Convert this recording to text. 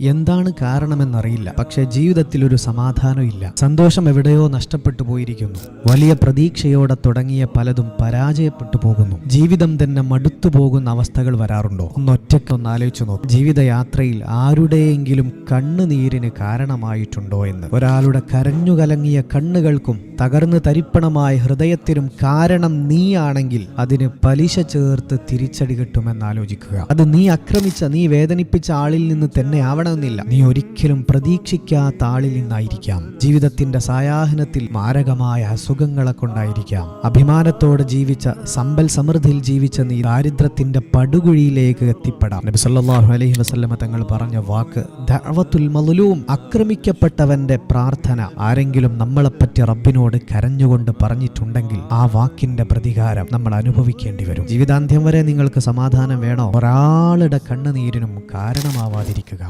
എന്താണ് കാരണമെന്നറിയില്ല. പക്ഷേ ജീവിതത്തിൽ ഒരു സമാധാനമില്ല. സന്തോഷം എവിടെയോ നഷ്ടപ്പെട്ടു പോയിരിക്കുന്നു. വലിയ പ്രതീക്ഷയോടെ തുടങ്ങിയ പലതും പരാജയപ്പെട്ടു പോകുന്നു. ജീവിതം തന്നെ മടുത്തു പോകുന്ന അവസ്ഥകൾ വരാറുണ്ടോ? ഒന്നൊറ്റയ്ക്ക് ഒന്ന് ആലോചിച്ചു നോക്കും. ജീവിതയാത്രയിൽ ആരുടെയെങ്കിലും കണ്ണുനീരിന് കാരണമായിട്ടുണ്ടോ എന്ന്. ഒരാളുടെ കരഞ്ഞു കലങ്ങിയ കണ്ണുകൾക്കും തകർന്ന് തരിപ്പണമായ ഹൃദയത്തിനും കാരണം നീയാണെങ്കിൽ അതിന് പലിശ ചേർത്ത് തിരിച്ചടി കിട്ടുമെന്ന് ആലോചിക്കുക അത് നീ ആക്രമിച്ച നീ വേദനിപ്പിച്ച ആളിൽ നിന്ന് തന്നെ ആവണമെന്നില്ല നീ ഒരിക്കലും പ്രതീക്ഷിക്കാത്ത ആളിൽ നിന്നായിരിക്കാം. ജീവിതത്തിന്റെ സായാഹ്നത്തിൽ മാരകമായ അസുഖങ്ങളെ കൊണ്ടായിരിക്കാം. അഭിമാനത്തോടെ ജീവിച്ച സമ്പൽ സമൃദ്ധിയിൽ ജീവിച്ച നീ ദാരിദ്ര്യത്തിന്റെ പടുകുഴിയിലേക്ക് എത്തിപ്പെടാം. നബി സല്ലല്ലാഹു അലൈഹി വസല്ലമ തങ്ങൾ പറഞ്ഞ വാക്ക് ദഅവത്തുൽ മദ്ലൂം ആക്രമിക്കപ്പെട്ടവന്റെ പ്രാർത്ഥന. ആരെങ്കിലും നമ്മളെപ്പറ്റി റബ്ബിനോട് കരഞ്ഞുകൊണ്ട് പറഞ്ഞിട്ടുണ്ടെങ്കിൽ ആ വാക്കിന്റെ പ്രതികാരം നമ്മൾ അനുഭവിക്കേണ്ടി വരും. ജീവിതാന്ത്യം വരെ നിങ്ങൾക്ക് സമാധാനം വേണോ? ഒരാളുടെ കണ്ണുനീരിനും കാരണമാവാതിരിക്കുക.